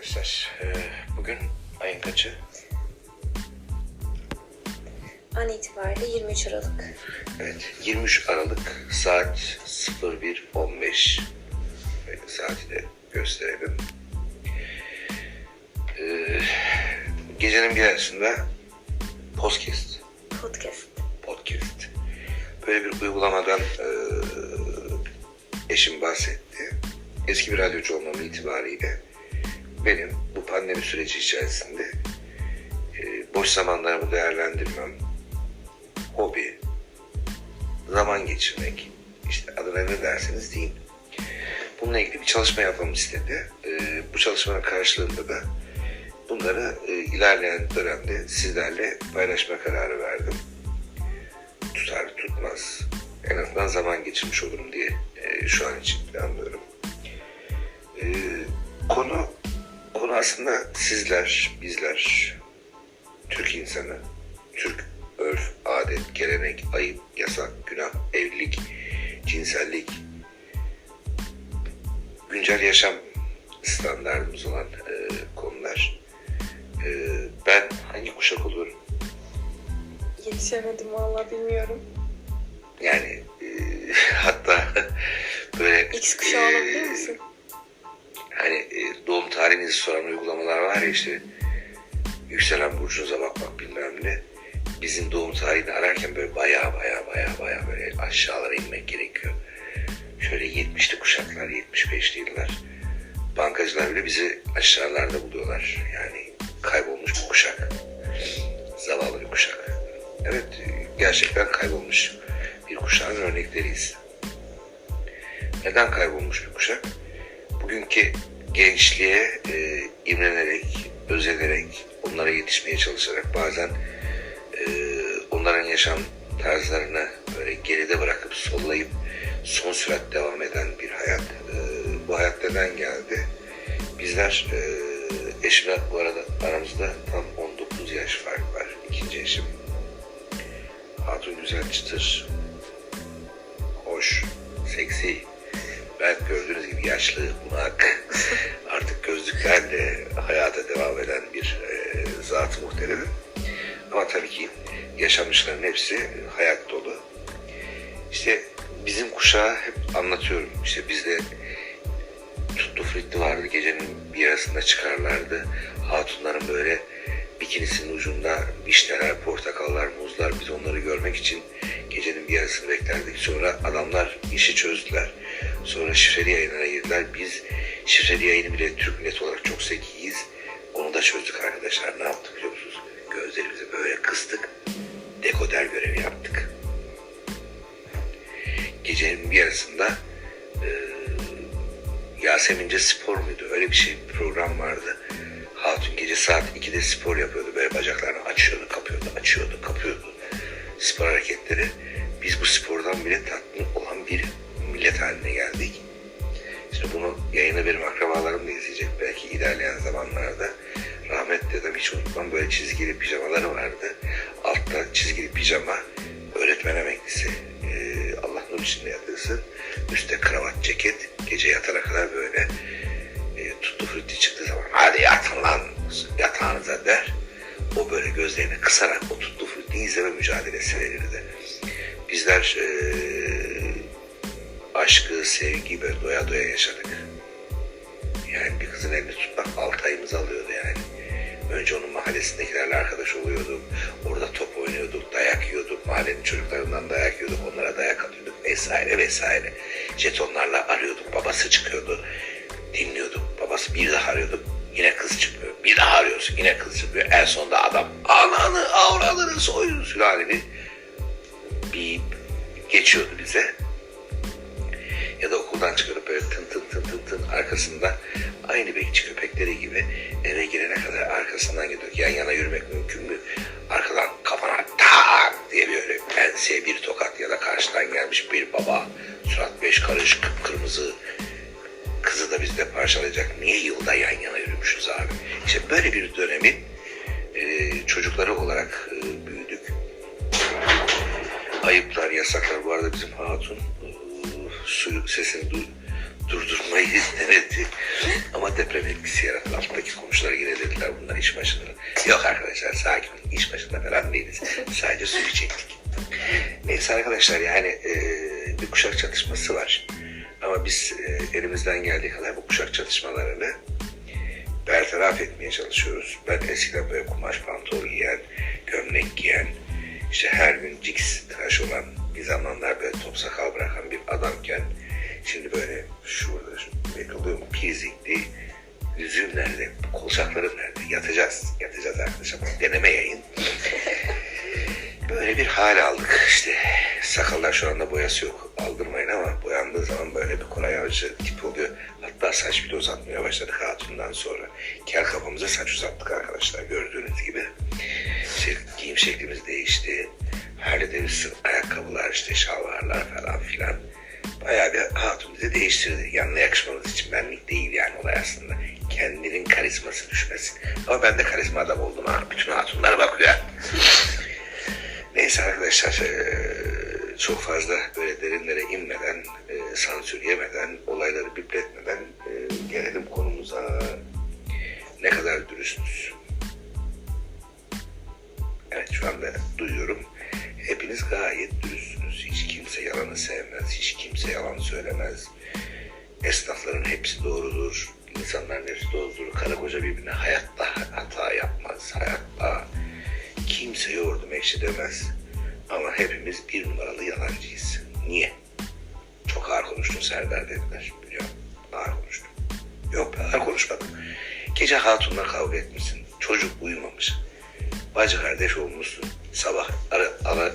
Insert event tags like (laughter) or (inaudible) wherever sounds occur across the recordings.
arkadaşlar. Ee, bugün ayın kaçı? An itibariyle 23 Aralık. Evet, 23 Aralık saat 01.15. Böyle saati de gösterelim. Ee, gecenin bir yarısında podcast, Podcast. podcast. Böyle bir uygulamadan e, eşim bahsetti. Eski bir radyocu olmam itibariyle benim bu pandemi süreci içerisinde e, boş zamanlarımı değerlendirmem, hobi, zaman geçirmek, işte adına ne derseniz deyin. Bununla ilgili bir çalışma yapmamı istedi. E, bu çalışmanın karşılığında da bunları e, ilerleyen dönemde sizlerle paylaşma kararı verdim. Tutar tutmaz. En azından zaman geçirmiş olurum diye e, şu an için planlıyorum. E, konu konu aslında sizler, bizler, Türk insanı, Türk örf, adet, gelenek, ayıp, yasak, günah, evlilik, cinsellik, güncel yaşam standartımız olan e, konular. E, ben hangi kuşak oluyorum? Yetişemedim vallahi bilmiyorum. Yani e, (laughs) hatta böyle X kuşağı e, olabilir misin? Hani e, doğum tarihinizi soran uygulamalar var ya işte yükselen burcunuza bakmak bilmem ne. Bizim doğum tarihini ararken böyle baya baya baya baya böyle aşağılara inmek gerekiyor. Şöyle 70'li kuşaklar, 75'li yıllar. Bankacılar bile bizi aşağılarda buluyorlar. Yani kaybolmuş bir kuşak. Zavallı bir kuşak. Evet, gerçekten kaybolmuş bir kuşağın örnekleriyiz. Neden kaybolmuş bir kuşak? Bugünkü gençliğe e, imrenerek, özenerek, onlara yetişmeye çalışarak bazen e, onların yaşam tarzlarını böyle geride bırakıp sollayıp son sürat devam eden bir hayat. E, bu hayat neden geldi? Bizler e, eşimle bu arada aramızda tam 19 yaş fark var. İkinci eşim. Hatun güzel çıtır, hoş, seksi. Ben gördüğünüz gibi yaşlı, bunak, (laughs) artık gözlüklerle hayata devam eden bir e, zat muhteremim. Ama tabii ki yaşamışların hepsi hayat dolu. İşte bizim kuşağı hep anlatıyorum. İşte bizde tuttu fritti vardı. Gecenin bir yarısında çıkarlardı. Hatunların böyle bikinisinin ucunda vişneler, portakallar, muzlar biz onları görmek için gecenin bir yarısını beklerdik. Sonra adamlar işi çözdüler. Sonra şifreli yayınlara girdiler. Biz şifreli yayını bile Türk milleti olarak çok zekiyiz. Onu da çözdük arkadaşlar. Ne yaptık biliyor musunuz? Gözlerimizi böyle kıstık. Dekoder görevi yaptık. Gecenin bir yarısında Yasemince spor muydu? Öyle bir şey bir program vardı. Hatun gece saat 2'de spor yapıyordu. Böyle bacaklarını açıyordu, kapıyordu, açıyordu, kapıyordu. Spor hareketleri. Biz bu spordan bile tatmin olan bir millet haline geldik. İşte bunu yayını benim akrabalarım da izleyecek belki ilerleyen zamanlarda. Rahmetli dedem hiç unutmam böyle çizgili pijamaları vardı. Altta çizgili pijama, öğretmen emeklisi. Ee, Allah nur içinde yatırsın. Üstte kravat, ceket, gece yatana kadar böyle e, tuttu frutti çıktığı zaman hadi yatın lan yatağınıza der. O böyle gözlerini kısarak o tuttu frutti izleme mücadelesi verirdi. Bizler e, aşkı, sevgi böyle doya doya yaşadık. Yani bir kızın elini tutmak altı ayımızı alıyordu yani. Önce onun mahallesindekilerle arkadaş oluyorduk. Orada top oynuyorduk, dayak yiyorduk. Mahallenin çocuklarından dayak yiyorduk. Onlara dayak atıyorduk vesaire vesaire. Jetonlarla arıyorduk. Babası çıkıyordu. Dinliyorduk. Babası bir daha arıyorduk. Yine kız çıkmıyor. Bir daha arıyorsun. Yine kız çıkmıyor. En sonunda adam ananı avradını soyun sülaleni bir geçiyordu bize ya da okuldan çıkarıp böyle tın tın tın tın tın arkasında aynı bekçi köpekleri gibi eve girene kadar arkasından gidiyor. Yan yana yürümek mümkün mü? Arkadan kafana tak diye böyle enseye bir tokat ya da karşıdan gelmiş bir baba surat beş karış kıpkırmızı kızı da bizde parçalayacak. Niye yılda yan yana yürümüşüz abi? İşte böyle bir dönemin e, çocukları olarak e, büyüdük. Ayıplar, yasaklar. Bu arada bizim hatun e, su sesini duy, durdurmayı (laughs) denedi. Ama deprem etkisi yarattı. Alttaki komşular yine dediler bunlar iş başında. Yok arkadaşlar sakin olun. İş başında falan değiliz. Sadece suyu çektik. Neyse arkadaşlar yani e, bir kuşak çatışması var. Ama biz e, elimizden geldiği kadar bu kuşak çatışmalarını bertaraf etmeye çalışıyoruz. Ben eskiden böyle kumaş pantolon giyen, gömlek giyen, işte her gün ciks saç bile uzatmaya başladık hatundan sonra. Kel kafamıza saç uzattık arkadaşlar gördüğünüz gibi. İşte giyim şeklimiz değişti. Harley Davidson ayakkabılar işte şalvarlar falan filan. Bayağı bir hatun bize değiştirdi. Yanına yakışmamız için benlik değil yani olay aslında. Kendinin karizması düşmesin. Ama ben de karizma adam oldum ha. Bütün hatunlar bakıyor. Neyse arkadaşlar çok fazla böyle derinlere inmeden, eee, sansür yemeden, olayları bipletmeden eee, gelelim konumuza. Ne kadar dürüstüz. Evet şu anda duyuyorum. Hepiniz gayet dürüstsünüz. Hiç kimse yalanı sevmez. Hiç kimse yalan söylemez. Esnafların hepsi doğrudur. İnsanların hepsi doğrudur. Karı koca birbirine hayatta hata yapmaz. Hayatta kimse yoğurdum ekşi demez. Ama hepimiz bir numaralı yalancıyız. Niye? Çok ağır konuştun Serdar dediler. Biliyorum. Ağır konuştum. Yok ben ağır konuşmadım. Gece hatunla kavga etmişsin. Çocuk uyumamış. Bacı kardeş olmuşsun. Sabah ara, ara,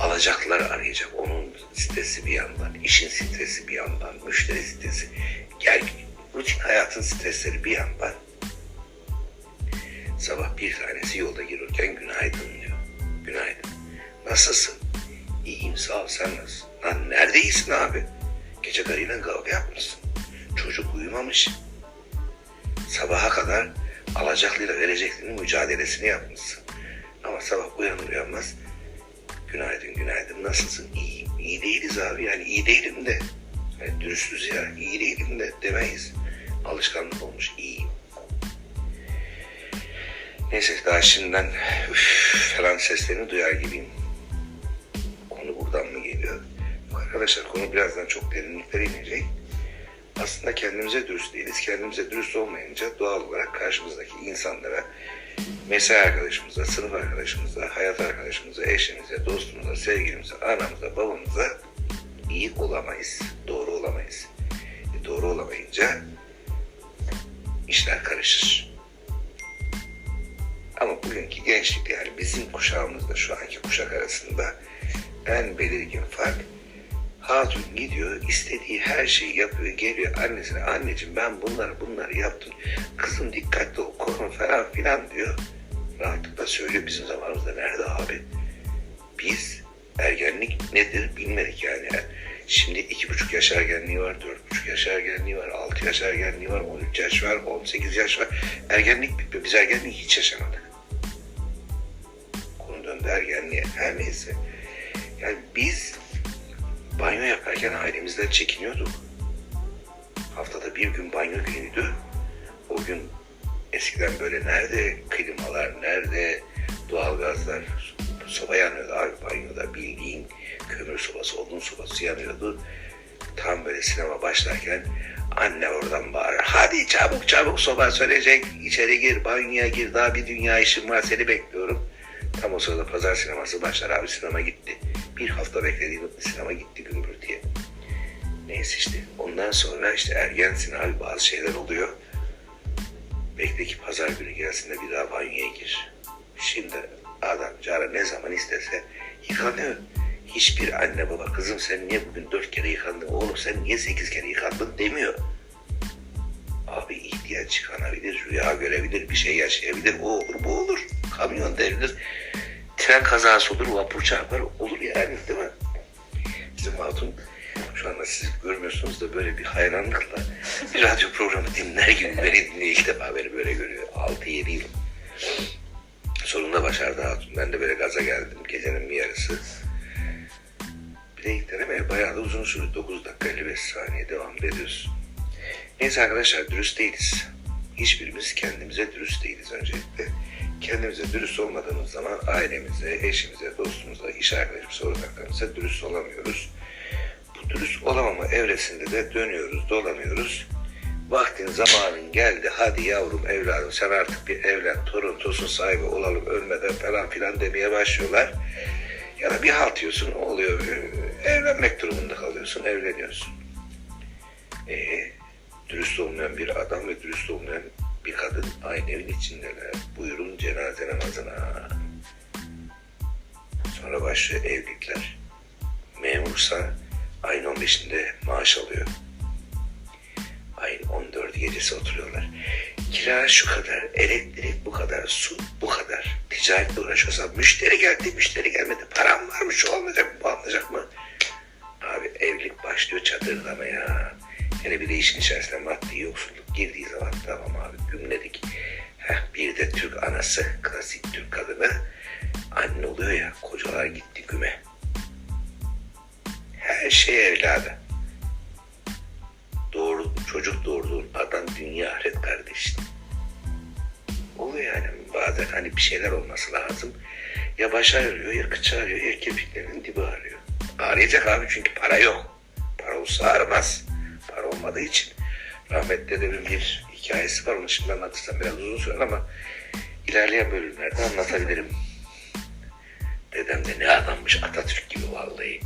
alacaklar arayacak. Onun stresi bir yandan, işin stresi bir yandan, müşteri stresi. Gel rutin hayatın stresleri bir yandan. Sabah bir tanesi yolda gelirken günaydın diyor. Günaydın. Nasılsın? İyiyim sağ ol sen nasılsın? Lan neredeyisin abi? Gece karıyla kavga yapmışsın. Çocuk uyumamış. Sabaha kadar alacaklıyla vereceklinin mücadelesini yapmışsın. Ama sabah uyanır uyanmaz günaydın günaydın nasılsın? İyiyim. İyi değiliz abi yani iyi değilim de. Yani dürüstüz ya iyi değilim de demeyiz. Alışkanlık olmuş iyiyim. Neyse daha şimdiden üf, falan seslerini duyar gibiyim. Arkadaşlar konu birazdan çok derinliklere inecek. Aslında kendimize dürüst değiliz. Kendimize dürüst olmayınca doğal olarak karşımızdaki insanlara, mesai arkadaşımıza, sınıf arkadaşımıza, hayat arkadaşımıza, eşimize, dostumuza, sevgilimize, anamıza, babamıza iyi olamayız. Doğru olamayız. E, doğru olamayınca işler karışır. Ama bugünkü gençlik yani bizim kuşağımızda şu anki kuşak arasında en belirgin fark hatun gidiyor istediği her şeyi yapıyor geliyor annesine anneciğim ben bunları bunları yaptım kızım dikkatli ol korun falan filan diyor rahatlıkla söylüyor bizim zamanımızda nerede abi biz ergenlik nedir bilmedik yani. Şimdi iki buçuk yaş ergenliği var, dört buçuk yaş ergenliği var, altı yaş ergenliği var, on üç yaş var, on sekiz yaş var. Ergenlik bitmiyor. Biz ergenliği hiç yaşamadık. Konu döndü ergenliğe. Her neyse. Yani biz banyo yaparken ailemizden çekiniyorduk. Haftada bir gün banyo günüydü. O gün eskiden böyle nerede klimalar, nerede doğalgazlar, soba yanıyordu abi banyoda bildiğin kömür sobası, odun sobası yanıyordu. Tam böyle sinema başlarken anne oradan bağırır. Hadi çabuk çabuk soba sönecek. İçeri gir, banyoya gir. Daha bir dünya işim var seni bekliyorum. Tam o sırada pazar sineması başlar abi sinema gitti. Bir hafta beklediğim sinema gitti gümbür diye. Neyse işte ondan sonra işte ergensin abi bazı şeyler oluyor. Bekle ki pazar günü gelsin de bir daha banyoya gir. Şimdi adam cara ne zaman istese yıkanıyor. Hiçbir anne baba kızım sen niye bugün dört kere yıkandın oğlum sen niye sekiz kere yıkandın demiyor. Abi ihtiyaç çıkanabilir, rüya görebilir, bir şey yaşayabilir, o olur, bu olur. Kamyon devrilir, tren kazası olur, vapur çarpar, olur yani değil mi? Bizim hatun şu anda siz görmüyorsunuz da böyle bir hayranlıkla bir radyo programı dinler gibi beni dinliyor. İlk defa beni böyle görüyor. 6-7 yıl. Sonunda başardı hatun. Ben de böyle gaza geldim gecenin bir yarısı. Bir de ilk deneme bayağı da uzun sürdü. 9 dakika 55 saniye devam ediyorsun. Neyse arkadaşlar dürüst değiliz. Hiçbirimiz kendimize dürüst değiliz öncelikle. Kendimize dürüst olmadığımız zaman ailemize, eşimize, dostumuza, iş arkadaşımıza, ortaklarımıza dürüst olamıyoruz. Bu dürüst olamama evresinde de dönüyoruz, dolanıyoruz. Vaktin zamanın geldi hadi yavrum evladım sen artık bir evlen torun tosun sahibi olalım ölmeden falan filan demeye başlıyorlar. Ya da bir halt yiyorsun oluyor e, evlenmek durumunda kalıyorsun evleniyorsun. Ee, dürüst olmayan bir adam ve dürüst olmayan bir kadın aynı evin içindeler. Buyurun cenaze namazına. Sonra başlıyor evlilikler. Memursa ayın 15'inde maaş alıyor. Ayın 14 gecesi oturuyorlar. Kira şu kadar, elektrik bu kadar, su bu kadar. Ticaretle uğraşıyorsa müşteri geldi, müşteri gelmedi. Param var mı, şu olmayacak mı, bu alınacak mı? Abi evlilik başlıyor çadırlamaya. Hele bir de işin içerisine maddi yoksulluk girdiği zaman tamam abi bir de Türk anası, klasik Türk kadını anne oluyor ya kocalar gitti güme. Her şey evladı. Doğru, çocuk doğurduğun adam dünya ahiret kardeşin. Oluyor yani bazen hani bir şeyler olması lazım. Ya baş ağrıyor ya kıç ağrıyor ya kirpiklerinin dibi ağrıyor. Ağrıyacak abi çünkü para yok. Para olsa ağrımaz. Para olmadığı için. Rahmetli dedemin bir hikayesi var. Onu şimdi anlatırsam biraz uzun sürer ama ilerleyen bölümlerde anlatabilirim. Dedem de ne adammış Atatürk gibi vallahi.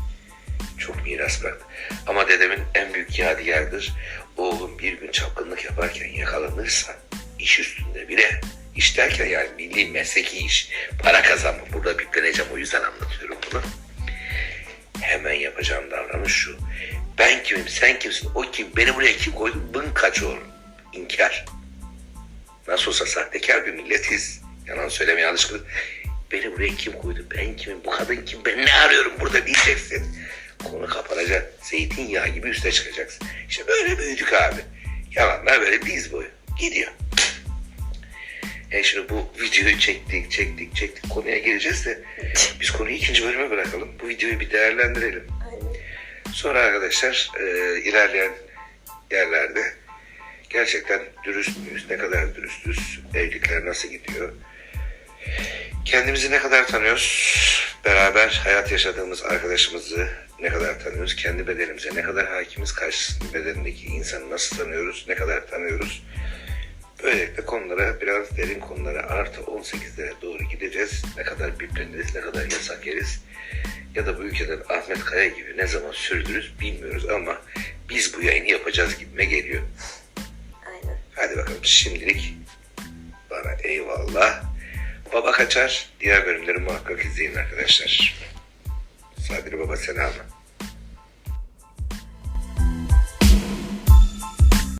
Çok miras bıraktı. Ama dedemin en büyük yadigarıdır. Oğlum bir gün çapkınlık yaparken yakalanırsa iş üstünde bile iş derken yani milli mesleki iş. Para kazanma. Burada bipleneceğim o yüzden anlatıyorum bunu. Hemen yapacağım davranış şu. Ben kimim sen kimsin o kim beni buraya kim koydu bın kaç oğlum. İnkar. Nasıl olsa sahtekar bir milletiz. Yalan söylemeye alışkınız. Beni buraya kim koydu? Ben kimim? Bu kadın kim? Ben ne arıyorum burada diyeceksin. Konu kapanacak. Zeytinyağı gibi üste çıkacaksın. İşte böyle büyüdük abi. Yalanlar böyle diz boyu. Gidiyor. E şimdi bu videoyu çektik, çektik, çektik. Konuya gireceğiz de biz konuyu ikinci bölüme bırakalım. Bu videoyu bir değerlendirelim. Sonra arkadaşlar e, ilerleyen yerlerde gerçekten dürüst müyüz, ne kadar dürüstüz, evlilikler nasıl gidiyor, kendimizi ne kadar tanıyoruz, beraber hayat yaşadığımız arkadaşımızı ne kadar tanıyoruz, kendi bedenimize ne kadar hakimiz, karşısındaki bedenindeki insanı nasıl tanıyoruz, ne kadar tanıyoruz. Böylelikle konulara biraz derin konulara artı 18'lere doğru gideceğiz. Ne kadar bipleniriz, ne kadar yasak yeriz? Ya da bu ülkeden Ahmet Kaya gibi ne zaman sürdürürüz bilmiyoruz ama biz bu yayını yapacağız gibime geliyor. Bakalım şimdilik bana eyvallah. Baba kaçar. Diğer bölümleri muhakkak izleyin arkadaşlar. Sabri Baba selamı.